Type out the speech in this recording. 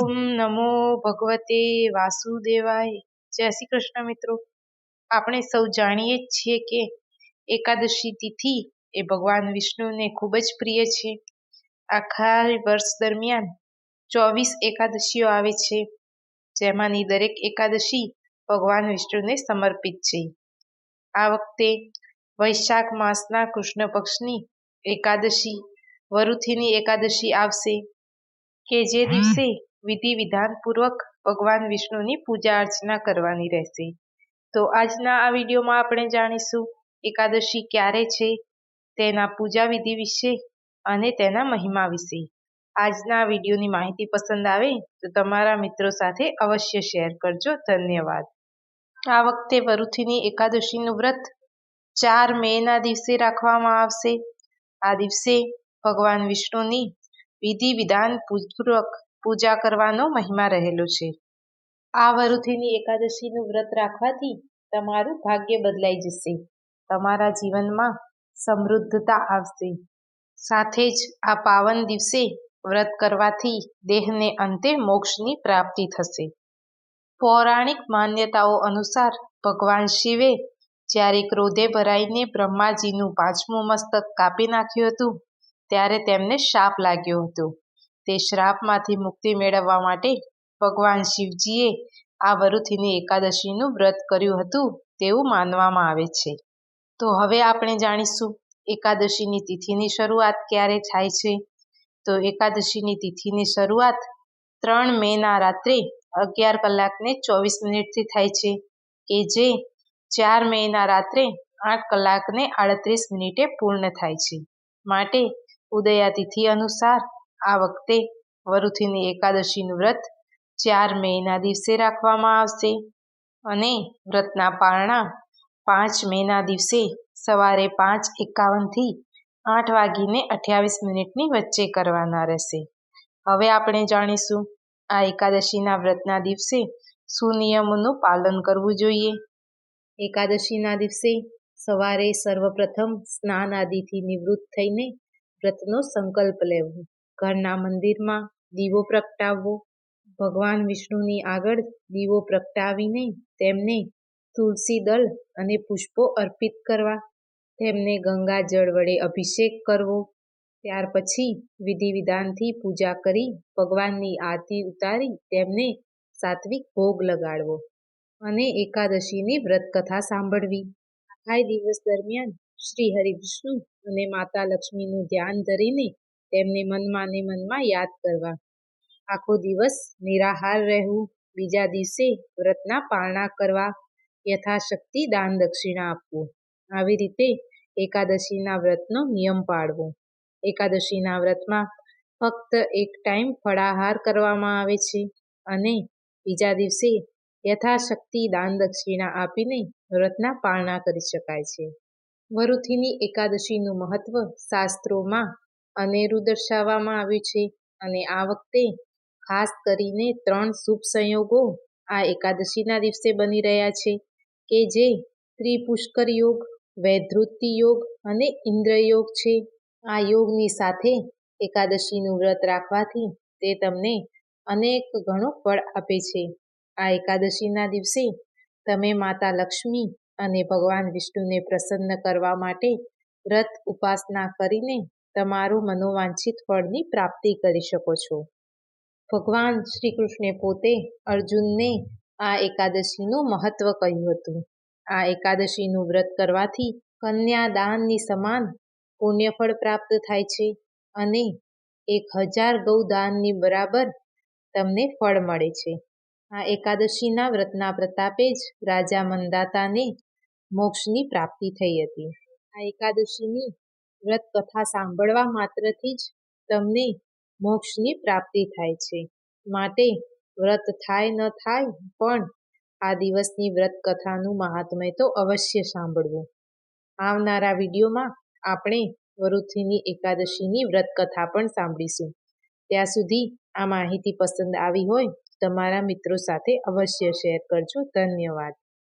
ઓમ નમો ભગવતે વાસુદેવાય. જય શ્રી કૃષ્ણ મિત્રો. આપણે સૌ જાણીએ જ છીએ કે એકાદશી તિથિ એ ભગવાન વિષ્ણુને ખૂબ જ પ્રિય છે. આખા વર્ષ દરમિયાન ચોવીસ એકાદશીઓ આવે છે. જેમાંની દરેક એકાદશી ભગવાન વિષ્ણુને સમર્પિત છે. આ વખતે વૈશાખ માસના કૃષ્ણ પક્ષની એકાદશી વરુથીની એકાદશી આવશે કે જે દિવસે વિધિ વિધાનપૂર્વક ભગવાન વિષ્ણુની પૂજા અર્ચના કરવાની રહેશે. તો આજના આ વિડીયોમાં આપણે જાણીશું, એકાદશી ક્યારે છે, તેના પૂજા વિધિ વિશે અને તેના મહિમા વિશે. આજના વિડીયોની માહિતી પસંદ આવે તો તમારા મિત્રો સાથે અવશ્ય શેર કરજો. ધન્યવાદ. આ વખતે વરુથીની એકાદશીનું વ્રત ચાર મેના દિવસે રાખવામાં આવશે. આ દિવસે ભગવાન વિષ્ણુની વિધિ વિધાન પૂર્વક પૂજા કરવાનો મહિમા રહેલો છે. આ વરુથીની એકાદશીનું વ્રત રાખવાથી તમારું ભાગ્ય બદલાઈ જશે. તમારા જીવનમાં સમૃદ્ધતા આવશે. સાથે જ આ પાવન દિવસે વ્રત કરવાથી દેહને અંતે મોક્ષની પ્રાપ્તિ થશે. પૌરાણિક માન્યતાઓ અનુસાર ભગવાન શિવે જ્યારે ક્રોધે ભરાઈને બ્રહ્માજીનું પાંચમું મસ્તક કાપી નાખ્યું હતું, ત્યારે તેમને શાપ લાગ્યો હતો. તે શ્રાપમાંથી મુક્તિ મેળવવા માટે ભગવાન શિવજીએ આ વરુથીની એકાદશીનું વ્રત કર્યું હતું તેવું માનવામાં આવે છે. તો હવે આપણે જાણીશું, એકાદશીની તિથિની શરૂઆત ક્યારે થાય છે? તો એકાદશીની તિથિની શરૂઆત ત્રણ મેના રાત્રે અગિયાર કલાકને ચોવીસ મિનિટથી થાય છે, કે જે ચાર મેના રાત્રે આઠ કલાકને આડત્રીસ મિનિટે પૂર્ણ થાય છે. માટે ઉદયા તિથિ અનુસાર આ વખતે વરુથીની એકાદશીનું વ્રત ચાર મેના દિવસે રાખવામાં આવશે અને વ્રતના પારણા પાંચ મેના દિવસે સવારે પાંચ એકાવનથી આઠ વાગીને અઠ્યાવીસ મિનિટની વચ્ચે કરવાના રહેશે. હવે આપણે જાણીશું, આ એકાદશીના વ્રતના દિવસે શું નિયમોનું પાલન કરવું જોઈએ? એકાદશીના દિવસે સવારે સર્વપ્રથમ સ્નાન આદિથી નિવૃત્ત થઈને વ્રતનો સંકલ્પ લેવો. ઘરના મંદિરમાં દીવો પ્રગટાવવો, ભગવાન વિષ્ણુની આગળ દીવો પ્રગટાવીને તેમને તુલસી દળ અને પુષ્પો અર્પિત કરવા, તેમને ગંગા જળ વડે અભિષેક કરવો, ત્યાર પછી વિધિ વિધાનથી પૂજા કરી ભગવાનની આરતી ઉતારી તેમને સાત્વિક ભોગ લગાડવો અને એકાદશીની વ્રત કથા સાંભળવી. આખા દિવસ દરમિયાન શ્રી હરિવિષ્ણુ અને માતા લક્ષ્મીનું ધ્યાન ધરીને તેમને મનમાં ને મનમાં યાદ કરવા. આખો દિવસ નિરાહાર રહેવું, બીજા દિવસે વ્રતના પારણા કરવા, યથાશક્તિ દાન દક્ષિણા આપવું. આવી રીતે એકાદશીના વ્રતનો નિયમ પાળવો. એકાદશીના વ્રતમાં ફક્ત એક ટાઈમ ફળાહાર કરવામાં આવે છે અને બીજા દિવસે યથાશક્તિ દાન દક્ષિણા આપીને વ્રતના પારણા કરી શકાય છે. વરુથીની એકાદશીનું મહત્વ શાસ્ત્રોમાં અનેરું દર્શાવવામાં આવ્યું છે અને આ વખતે ખાસ કરીને ત્રણ શુભ સંયોગો આ એકાદશીના દિવસે બની રહ્યા છે, કે જે ત્રિપુષ્કર યોગ વૈધૃતિ યોગ અને ઇન્દ્ર યોગ છે. આ યોગની સાથે એકાદશીનું વ્રત રાખવાથી તે તમને અનેક ગણો ફળ આપે છે. આ એકાદશીના દિવસે તમે માતા લક્ષ્મી અને ભગવાન વિષ્ણુને પ્રસન્ન કરવા માટે વ્રત ઉપાસના કરીને તમારું મનોવાંછિત ફળની પ્રાપ્તિ કરી શકો છો. ભગવાન શ્રી કૃષ્ણે પોતે અર્જુનને આ એકાદશીનું મહત્વ કહ્યું હતું. આ એકાદશીનું વ્રત કરવાથી કન્યા દાનની સમાન પુણ્યફળ પ્રાપ્ત થાય છે અને એક હજાર ગૌદાનની બરાબર તમને ફળ મળે છે. આ એકાદશીના વ્રતના પ્રતાપે જ રાજા મંદાતાને મોક્ષની પ્રાપ્તિ થઈ હતી. આ એકાદશીની વ્રત કથા સાંભળવા માત્રથી જ તમને મોક્ષની પ્રાપ્તિ થાય છે. માટે વ્રત થાય ન થાય પણ આ દિવસની વ્રત કથાનું મહાત્મય તો અવશ્ય સાંભળવું. આવનારા વિડીયોમાં આપણે વરુથીની એકાદશીની વ્રત કથા પણ સાંભળીશું. ત્યાં સુધી આ માહિતી પસંદ આવી હોય તમારા મિત્રો સાથે અવશ્ય શેર કરજો. ધન્યવાદ.